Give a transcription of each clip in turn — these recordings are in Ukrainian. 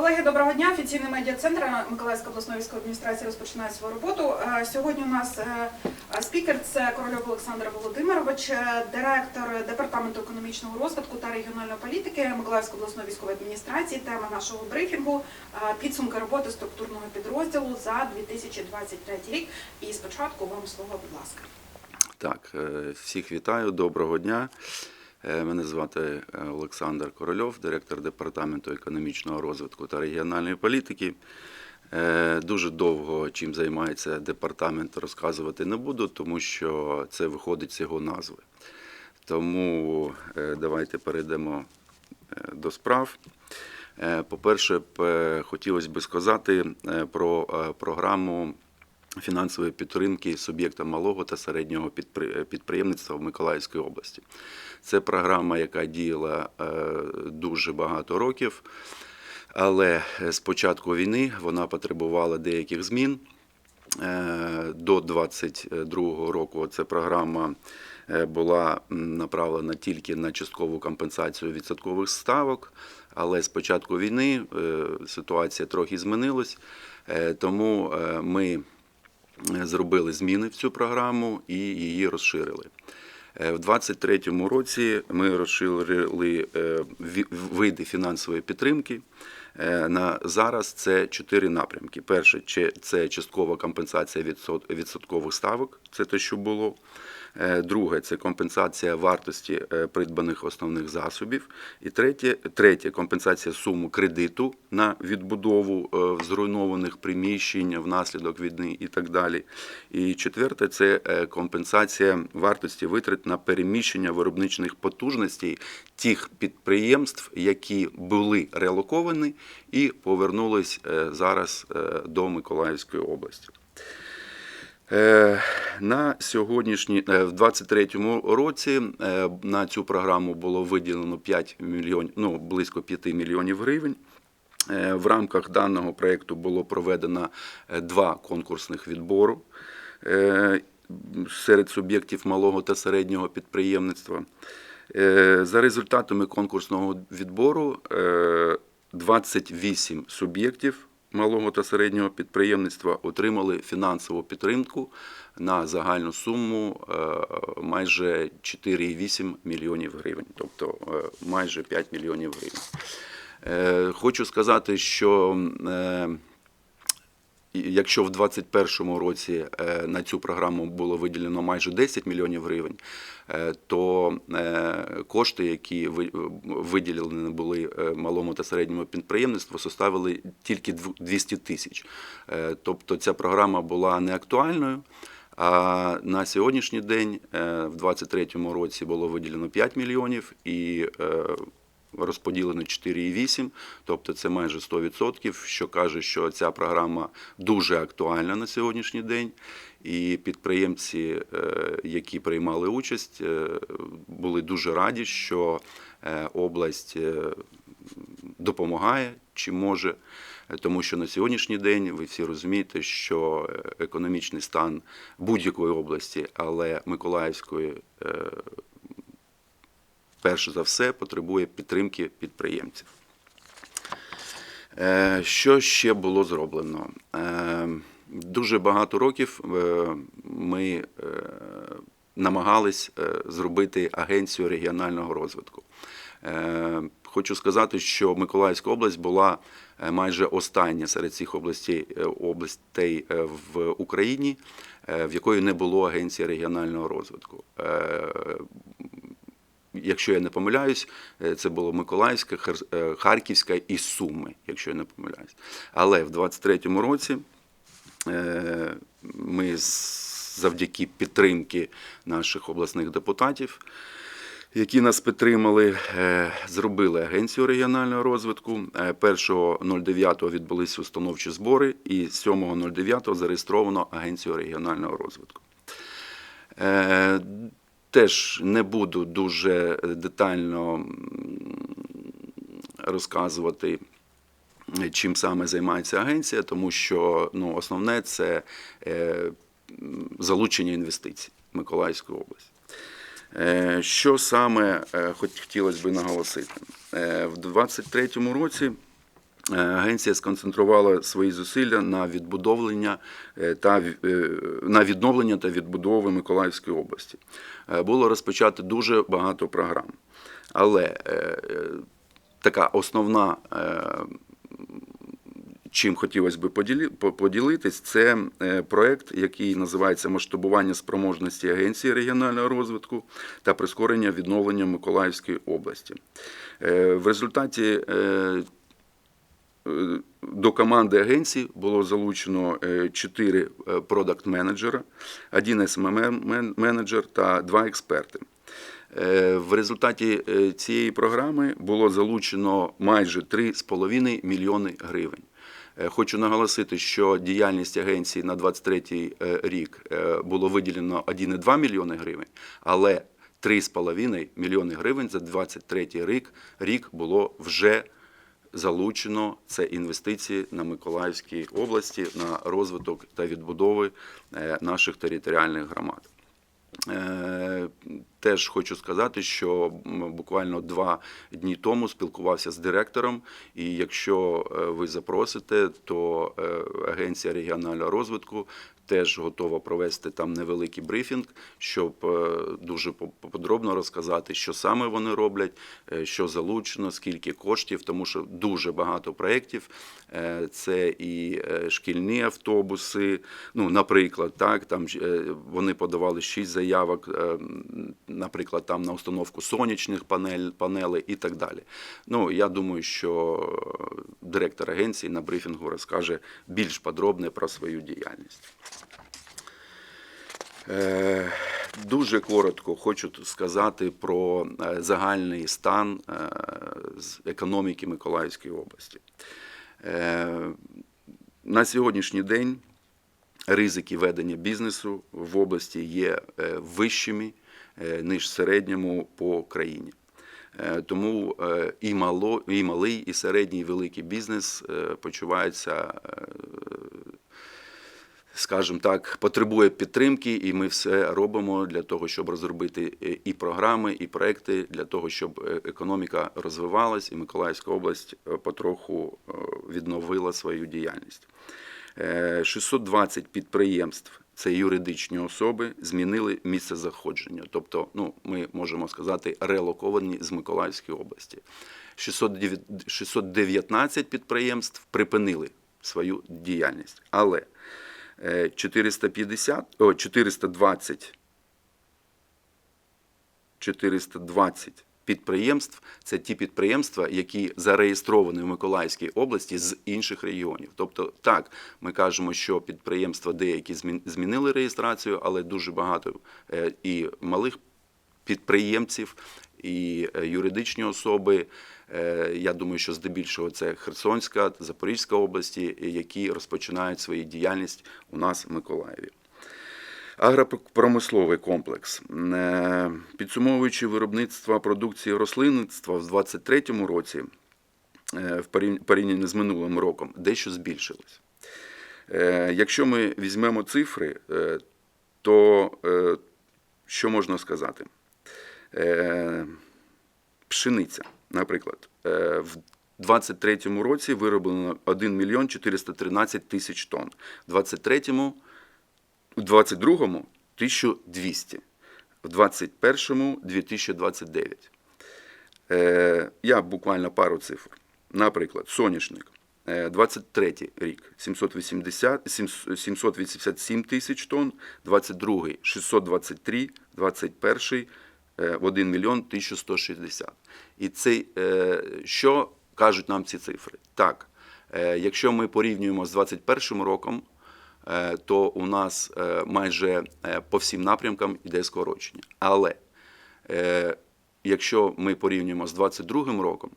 Колеги, доброго дня. Офіційний медіа-центр Миколаївської обласної військової адміністрації розпочинає свою роботу. Е, Сьогодні у нас е, спікер це Корольов Олександр Володимирович, е, директор департаменту економічного розвитку та регіональної політики Миколаївської обласної військової адміністрації. Тема нашого брифінгу підсумки роботи структурного підрозділу за 2023 рік. І спочатку вам слово, будь ласка. Так, всіх вітаю, доброго дня. Е, Мене звати е, Олександр Корольов, директор департаменту економічного розвитку та регіональної політики. Е, Дуже довго чим займається департамент, розказувати не буду, тому що це виходить з його назви. Тому давайте перейдемо до справ. По-перше, хотілося б сказати про програму фінансової підтримки суб'єктам малого та середнього підпри- підприємництва в Миколаївській області. Це програма, яка діяла е, дуже багато років, але з початку війни вона потребувала деяких змін. Е, До 2022 року ця програма е, була направлена тільки на часткову компенсацію відсоткових ставок, але з початку війни е, ситуація трохи змінилась, е, тому е, ми зробили зміни в цю програму і її розширили. Е, В 2023 році ми розширили е, види фінансової підтримки. Е, На зараз це чотири напрямки. Перше це часткова компенсація відсот- відсоткових ставок, це те, що було. Е, Друге це компенсація вартості е, придбаних основних засобів. І третє, третє компенсація суми кредиту на відбудову е, зруйнованих приміщень внаслідок війни і так далі. І четверте це компенсація вартості витрат на переміщення виробничних потужностей тих підприємств, які були релоковані і повернулись зараз до Миколаївської області. Е, На сьогоднішній е, в 23-му році е, на цю програму було виділено 5 мільйонів, ну близько 5 мільйонів гривень. В рамках даного проєкту було проведено два конкурсних відбору серед суб'єктів малого та середнього підприємництва. За результатами конкурсного відбору е, 28 суб'єктів малого та середнього підприємництва отримали фінансову підтримку на загальну суму е, майже 4,8 мільйонів гривень, тобто е, майже 5 мільйонів гривень. Е, Хочу сказати, що Якщо в 2021 році е, на цю програму було виділено майже 10 мільйонів гривень, е, то е, кошти, які виділені були малому та середньому підприємництву, составили тільки дв- 200 тисяч. Тобто ця програма була не актуальною. А на сьогоднішній день, в 2023 році, було виділено 5 мільйонів і розподілено 4,8, тобто це майже 100%, що каже, що ця програма дуже актуальна на сьогоднішній день. І підприємці, е, які приймали участь, е, були дуже раді, що е, область допомагає чи може. Тому що на сьогоднішній день ви всі розумієте, що економічний стан будь-якої області, але Миколаївської перш за все потребує підтримки підприємців. Е, Що ще було зроблено? Е, Дуже багато років е, ми намагались зробити агенцію регіонального розвитку. Хочу сказати, що Миколаївська область була майже остання серед цих областей, областей в Україні, в якої не було агенції регіонального розвитку. Якщо я не помиляюсь, е, це було Миколаївська, е, Харківська і Суми, якщо я не помиляюсь. Але в 23-му році е, ми завдяки підтримки наших обласних депутатів, які нас підтримали, зробили агенцію регіонального розвитку. Е, 1.09 відбулися установчі збори, і 7.09 зареєстровано агенцію регіонального розвитку. Е, Теж не буду дуже детально розказувати, чим саме займається агенція, тому що ну, основне це е, залучення інвестицій в Миколаївську область. Е, Що саме е, хотілося б наголосити? Е, В 2023 році Е, Агенція сконцентрувала свої зусилля на відбудовлення е, та е, на відновлення та відбудови Миколаївської області. Е, Було розпочато дуже багато програм, але е, е, така основна. Чим хотілося б поділитись, це проект, який називається Масштабування спроможності Агенції регіонального розвитку та прискорення відновлення Миколаївської області. В результаті до команди агенції було залучено 4 продакт-менеджера, один SMM-менеджер та 2 експерти. Е, В результаті е, цієї програми було залучено майже 3,5 мільйони гривень. Е, Хочу наголосити, що діяльність агенції на 23 рік е, було виділено 1,2 мільйони гривень, але 3,5 мільйони гривень за 23 рік, рік було вже залучено. Це інвестиції на Миколаївській області на розвиток та відбудови е, наших територіальних громад. Е, Теж хочу сказати, що буквально два дні тому спілкувався з директором, і якщо е, ви запросите, то Агенція регіонального розвитку теж готова провести там невеликий брифінг, щоб е, дуже по- подробно розказати, що саме вони роблять, е, що залучено, скільки коштів, тому що дуже багато проєктів. Е, Це і шкільні автобуси. Ну, наприклад, так там вони подавали шість заявок, е, м, наприклад, там на установку сонячних панель, панелей і так далі. Ну, я думаю, що директор агенції на брифінгу розкаже більш подробне про свою діяльність. Е, Дуже коротко хочу сказати про е, загальний стан е, економіки Миколаївської області. На сьогоднішній день ризики ведення бізнесу в області є вищими, ніж середньому по країні. Е, Тому е, і, мало, і малий, і середній, і великий бізнес е, почуваються е, скажімо так, потребує підтримки, і ми все робимо для того, щоб розробити е, і програми, і проекти для того, щоб е, економіка розвивалась, і Миколаївська область е, потроху е, відновила свою діяльність. Е, 620 підприємств. Це юридичні особи змінили місце заходження, тобто, ну ми можемо сказати, релоковані з Миколаївської області. 619 підприємств припинили свою діяльність, але е, 450, о, 420 420 підприємств це ті підприємства, які зареєстровані в Миколаївській області з інших регіонів. Тобто, так, ми кажемо, що підприємства деякі змін- змінили реєстрацію, але дуже багато е, і малих підприємців, і е, юридичні особи. Е, Я думаю, що здебільшого це Херсонська, Запорізька області, які розпочинають свою діяльність у нас в Миколаєві. Агропромисловий комплекс. Е, Підсумовуючи виробництво продукції рослинництва в 2023 році, е, в порівнянні з минулим роком, дещо збільшилось. Е, Якщо ми візьмемо цифри, то що можна сказати? Пшениця, наприклад, в 23-му році вироблено 1 мільйон 413 тисяч тонн. В 23-му у 22-му 1200, в 21-му 2029. Е, я буквально пару цифр. Наприклад, соняшник. Е, 23 рік 780, 787 тисяч тонн, 22 623, 21 е, в 1 мільйон 1160. І цей, е, що кажуть нам ці цифри? Так, е, якщо ми порівнюємо з 21 роком, е, то у нас е, майже е, по всім напрямкам йде скорочення. Але е, якщо ми порівнюємо з 22 роком,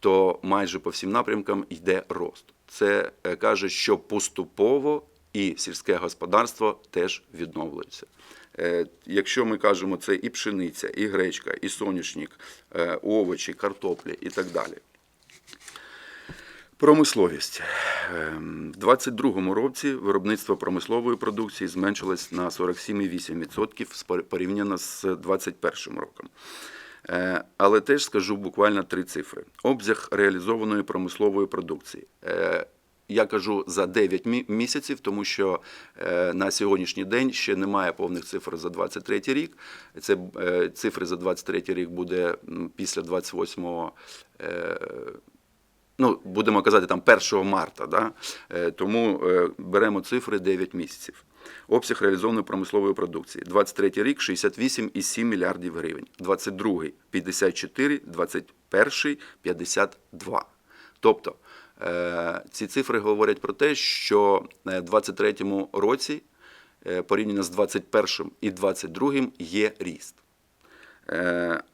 то майже по всім напрямкам йде рост. Це е, каже, що поступово і сільське господарство теж відновлюється. Е, Якщо ми кажемо, це і пшениця, і гречка, і соняшник, е, овочі, картоплі і так далі. Промисловість. Ем, В 2022 році виробництво промислової продукції зменшилось на 47,8% спор- порівняно з 2021 роком. Е, Але теж скажу буквально три цифри: обсяг реалізованої промислової продукції. Е, Я кажу за 9 місяців, тому що е, на сьогоднішній день ще немає повних цифр за 23 рік. Це цифри за 23 рік буде після 28 е, ну, будемо казати, там 1 марта. Да? Е, Тому е, беремо цифри 9 місяців. Обсяг реалізованої промислової продукції. 23 рік 68,7 мільярдів гривень. 22 – 54, 21 – 52. Тобто е, ці цифри говорять про те, що в 23 році порівняно з 21 і 22 є ріст.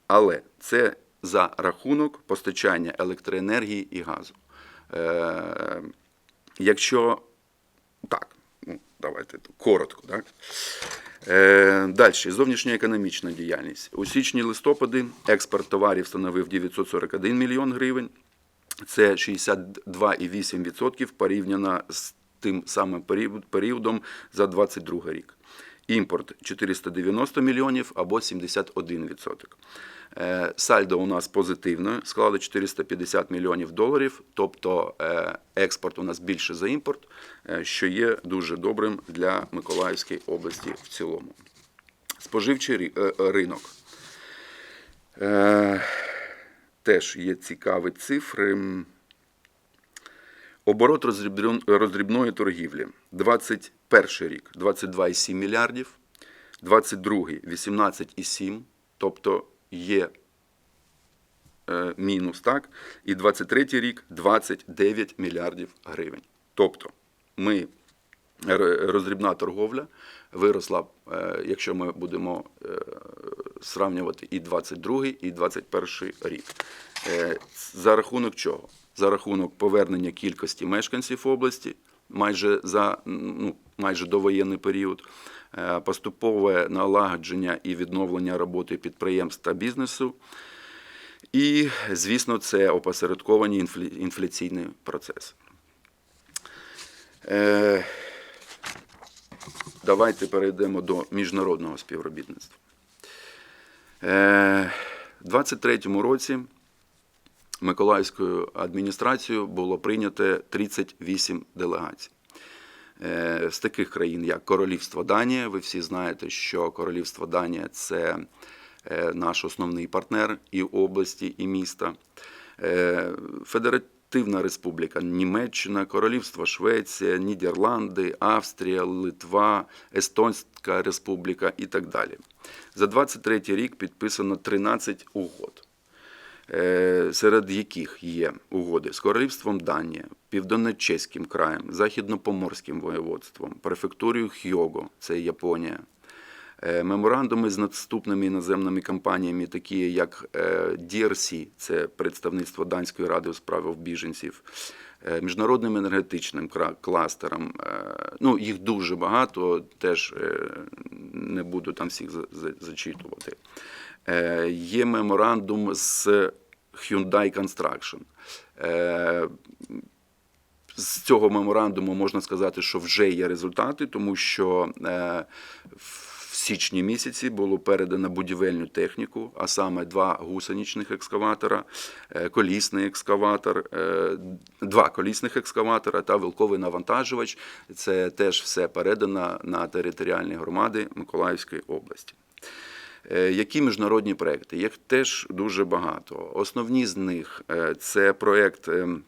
Але це за рахунок постачання електроенергії і газу. Е, Якщо так, ну, давайте коротко, так? Е, Далі, зовнішня економічна діяльність. У січні-листопаді експорт товарів становив 941 мільйон гривень. Це 62,8% порівняно з тим самим періодом за 22 рік. Імпорт 490 мільйонів або 71%. Е, Сальдо у нас позитивне, склали 450 мільйонів доларів, тобто е, експорт у нас більше за імпорт, е, що є дуже добрим для Миколаївської області в цілому. Споживчий ринок. Теж є цікаві цифри. Оборот роздрібної торгівлі. 21 рік 22,7 мільярдів, 22 18,7, тобто є е, мінус, так? І 23 рік 29 мільярдів гривень. Тобто ми роздрібна торговля виросла, е, якщо ми будемо е, сравнювати і 22, і 21 рік. Е, За рахунок чого? За рахунок повернення кількості мешканців області майже за ну, майже довоєнний період, е, поступове налагодження і відновлення роботи підприємств та бізнесу. І, звісно, це опосередковані інфля- інфляційний процес. Е, Давайте перейдемо до міжнародного співробітництва. Е, У 2023 році Миколаївською адміністрацією було прийнято 38 делегацій. Е, З таких країн, як Королівство Данія, ви всі знаєте, що Королівство Данія це е, наш основний партнер і області, і міста. Е, Федеративна Республіка Німеччина, Королівство Швеція, Нідерланди, Австрія, Литва, Естонська Республіка і так далі. За 23 рік підписано 13 угод серед яких є угоди з Королівством Данія, Південно-Чеським краєм, Західно-Поморським воєводством, префектурою Хього, це Японія, е, меморандуми з наступними іноземними компаніями, такі як е, DRC, це представництво Данської ради у справах біженців, е, міжнародним енергетичним кластером. е, Ну, їх дуже багато, теж е, не буду там всіх за- за- зачитувати. Е, Є меморандум з Hyundai Construction. Е, З цього меморандуму можна сказати, що вже є результати, тому що е, в січні місяці було передано будівельну техніку, а саме два гусеничних екскаватора, колісний екскаватор, два колісних екскаватора та вилковий навантажувач. Це теж все передано на територіальні громади Миколаївської області. Е, Які міжнародні проекти? Їх теж дуже багато. Основні з них е, це проект. ем,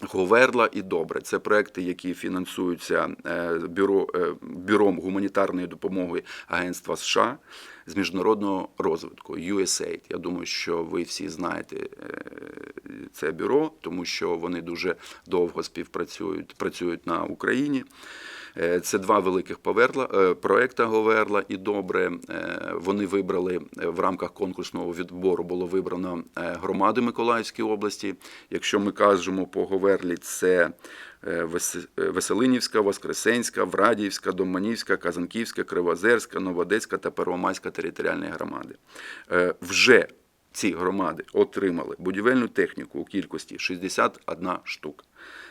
Говерла і добре. Це проекти, які фінансуються е, бюро, е, бюром гуманітарної допомоги Агентства США з міжнародного розвитку USAID. Я думаю, що ви всі знаєте е, це бюро, тому що вони дуже довго співпрацюють працюють на Україні. Е, Це два великих поверла, е, проекта Говерла і добре. Е, Вони вибрали в рамках конкурсного відбору було вибрано громади Миколаївської області. Якщо ми кажемо по Говерлі, це Веселинівська, Воскресенська, Врадіївська, Доманівська, Казанківська, Кривозерська, Новодецька та Первомайська територіальні громади. Вже ці громади отримали будівельну техніку у кількості 61 штук.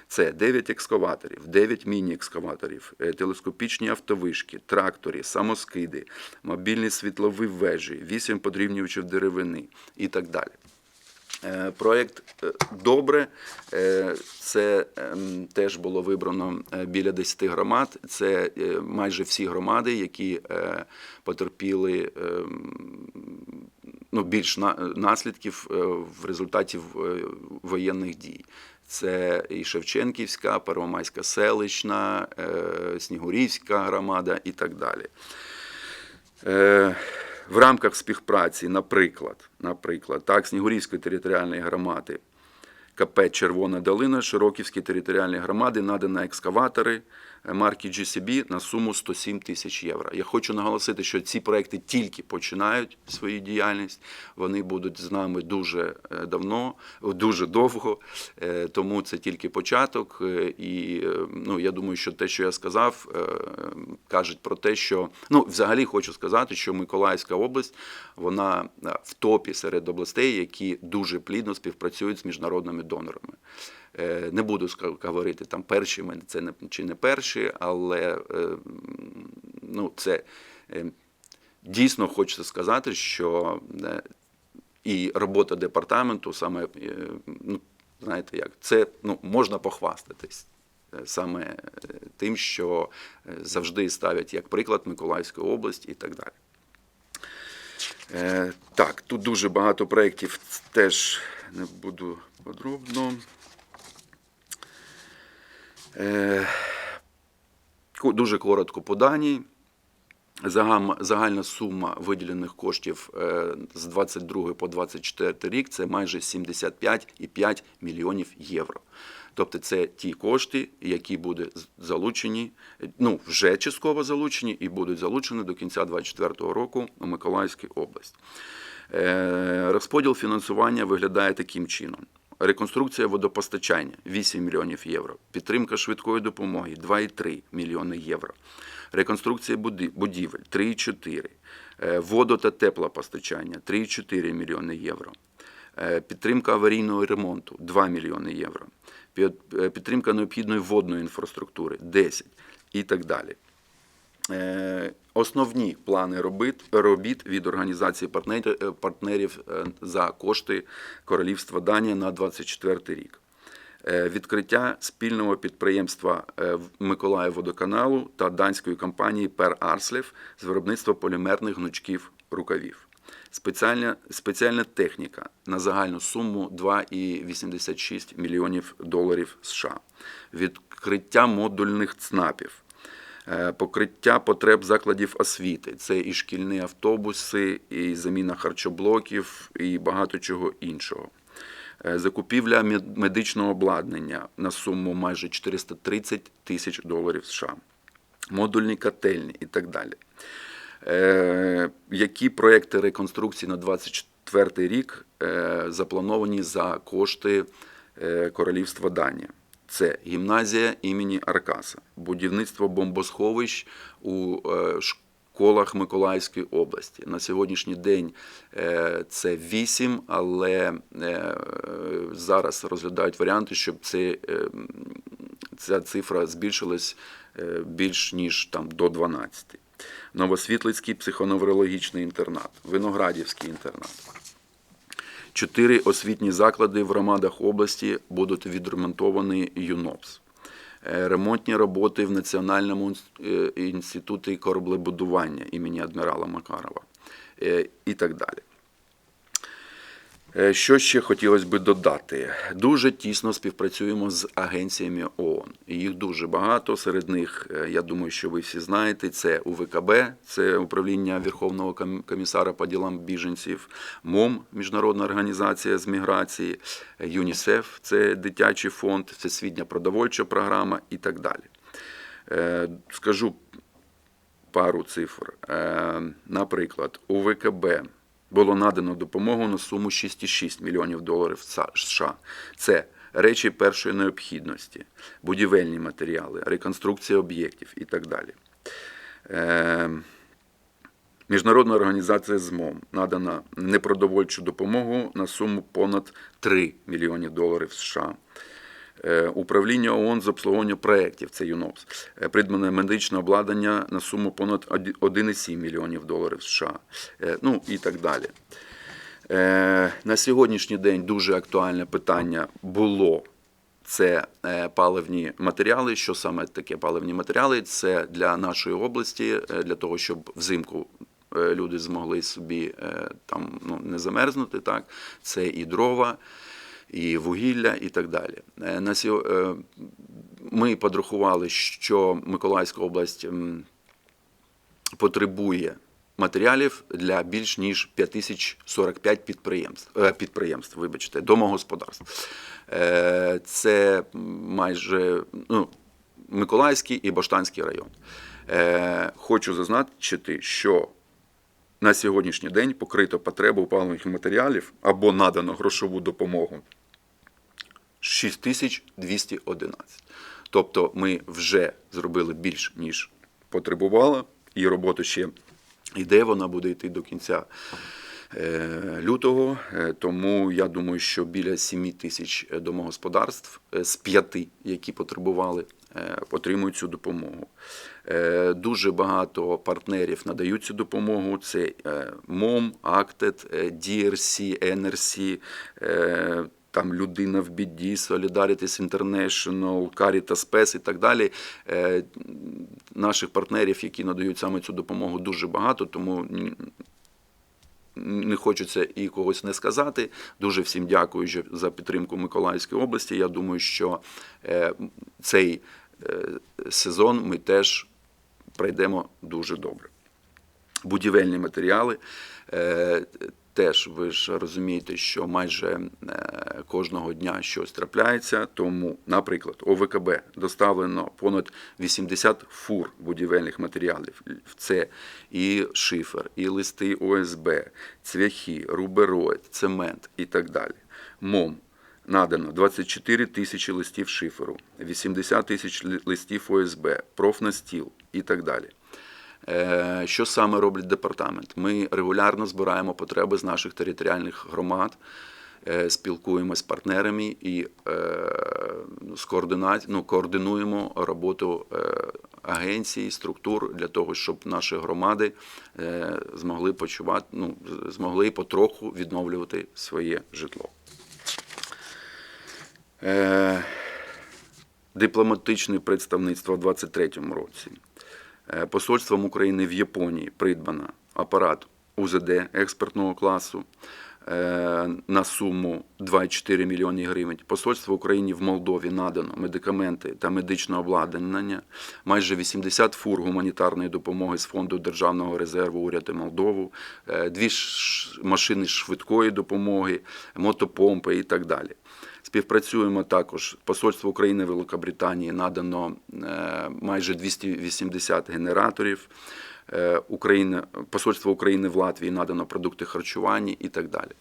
Це 9 екскаваторів, 9 міні-екскаваторів, е, телескопічні автовишки, трактори, самоскиди, мобільні світлові вежі, 8 подрівнювачів деревини і так далі. Е, Проєкт е, добре. Це ем, теж було вибрано біля 10 громад. Це майже всі громади, які потерпіли ем, ну, більш на- наслідків е, в результаті е, воєнних дій. Це і Шевченківська, Первомайська селищна, е, Снігурівська громада і так далі. В рамках співпраці, наприклад, наприклад, так, Снігурівської територіальної громади, КП Червона долина Широківській територіальній громади надано екскаватори е, марки GCB на суму 107 тисяч євро. Я хочу наголосити, що ці проекти тільки починають свою діяльність. Вони будуть з нами дуже е, давно, дуже довго, е, тому це тільки початок. І ну, я думаю, що те, що я сказав, кажуть про те, що ну, взагалі хочу сказати, що Миколаївська область вона в топі серед областей, які дуже плідно співпрацюють з міжнародними донорами. Е, Не буду говорити там перші ми це не чи не перші, але е, ну, це е, дійсно хочеться сказати, що і робота департаменту саме ну, знаєте як, це ну, можна похвастатись. Саме тим, що завжди ставлять як приклад Миколаївську область і так далі. Так, тут дуже багато проєктів, теж не буду подробно. Е, Дуже коротко по. Загам- Загальна сума виділених коштів е, з 22 по 24 рік це майже 75,5 мільйонів євро. Тобто це ті кошти, які будуть залучені, ну вже частково залучені і будуть залучені до кінця 2024 року у Миколаївській області. Е, Розподіл фінансування виглядає таким чином. Реконструкція водопостачання 8 мільйонів євро. Підтримка швидкої допомоги 2,3 мільйони євро. Реконструкція будівель 3,4. Е, Водо та теплопостачання 3,4 мільйони євро. Е, Підтримка аварійного ремонту 2 мільйони євро. Підтримка необхідної водної інфраструктури 10 і так далі. Основні плани робіт, робіт від організації партнерів, е, партнерів е, за кошти Королівства Данія на 24 рік. Е, Відкриття спільного підприємства Миколаївводоканалу та данської компанії Пер Арслів з виробництва полімерних гнучків рукавів. Спеціальна, спеціальна техніка на загальну суму 2,86 мільйонів доларів США. Відкриття модульних ЦНАПів. Е, Покриття потреб закладів освіти. Це і шкільні автобуси, і заміна харчоблоків, і багато чого іншого. Е, Закупівля медичного обладнання на суму майже 430 тисяч доларів США. Модульні котельні і так далі. Е, Які проекти реконструкції на 24 рік заплановані за кошти Королівства Данія? Це гімназія імені Аркаса, будівництво бомбосховищ у е, школах Миколаївської області. На сьогоднішній день е, це 8, але е, зараз розглядають варіанти, щоб це, ця цифра збільшилась більш ніж там, до 12. Новосвітлицький психоневрологічний інтернат, Виноградівський інтернат. Чотири освітні заклади в громадах області будуть відремонтовані ЮНОПС. Е, Ремонтні роботи в Національному е, інституті кораблебудування імені адмірала Макарова е, і так далі. Е, Що ще хотілося би додати? Дуже тісно співпрацюємо з агенціями ООН. Їх дуже багато. Серед них, е, я думаю, що ви всі знаєте, це УВКБ, це управління Верховного комісара по ділам біженців, МОМ, Міжнародна організація з міграції, е, ЮНІСЕФ, це дитячий фонд, Всесвітня продовольча програма і так далі. Скажу пару цифр. Наприклад, у ВКБ було надано допомогу на суму 6,6 мільйонів доларів США. Це речі першої необхідності, будівельні матеріали, реконструкція об'єктів і так далі. Е, Міжнародна організація ЗМОМ надана непродовольчу допомогу на суму понад 3 мільйони доларів США. Е, Управління ООН з обслуговування проєктів, це ЮНОПС, Е, придбане медичне обладнання на суму понад 1,7 мільйонів доларів США, Е, ну і так далі. На сьогоднішній день дуже актуальне питання було це паливні матеріали. Що саме таке паливні матеріали? Це для нашої області, для того, щоб взимку люди змогли собі там ну, не замерзнути. Так, це і дрова, і вугілля, і так далі. Е, е, ми подрахували, що Миколаївська область. потребує матеріалів для більш ніж 5045 підприємств, е, підприємств вибачте, домогосподарств. Це майже ну, Миколаївський і Баштанський район. Хочу зазначити, що на сьогоднішній день покрито потребу паливних матеріалів або надано грошову допомогу 6211. Тобто ми вже зробили більш ніж потребувала, і робота ще йде, вона буде йти до кінця е, лютого. Е, Тому я думаю, що біля 7 тисяч домогосподарств е, з п'яти, які потребували, отримують цю допомогу. Дуже багато партнерів надають цю допомогу. Це МОМ, АКТЕД, DRC, NRC, там людина в біді, Solidarities International, Caritas PES і так далі. Е, Наших партнерів, які надають саме цю допомогу, дуже багато, тому не хочеться і когось не сказати. Дуже всім дякую за підтримку Миколаївської області. Я думаю, що е, цей е, сезон ми теж пройдемо дуже добре. Будівельні матеріали. Теж ви ж розумієте, що майже е, кожного дня щось трапляється. Тому, наприклад, ОВКБ доставлено понад 80 фур будівельних матеріалів. Це і шифер, і листи ОСБ, цвяхи, рубероїд, цемент і так далі. МОМ надано 24 тисячі листів шиферу, 80 тисяч листів ОСБ, профнастіл і так далі. Е, Що саме робить департамент? Ми регулярно збираємо потреби з наших територіальних громад, е, спілкуємося з партнерами і е, координа- ну, координуємо роботу агенцій, структур для того, щоб наші громади змогли почувати, ну, змогли потроху відновлювати своє житло. Дипломатичне представництво в 2023 році. Е, Посольством України в Японії придбано апарат УЗД експертного класу е, на суму 2,4 мільйони гривень. Посольство України в Молдові надано медикаменти та медичне обладнання, майже 80 фур гуманітарної допомоги з фонду Державного резерву уряду Молдову, е, дві машини швидкої допомоги, мотопомпи і так далі. Співпрацюємо також. Посольство України Великобританії надано е, майже 280 генераторів. Е, Україна, Посольство України в Латвії надано продукти харчування і так далі.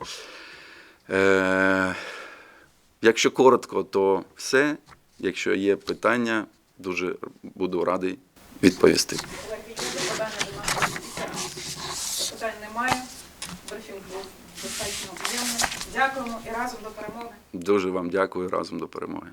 Е, Якщо коротко, то все. Якщо є питання, дуже буду радий відповісти. Колеги, є запитання до нашого спікера? Питань немає. Брифінг достатньо об'ємний. Дякуємо і разом до перемоги. Дуже вам дякую разом до перемоги.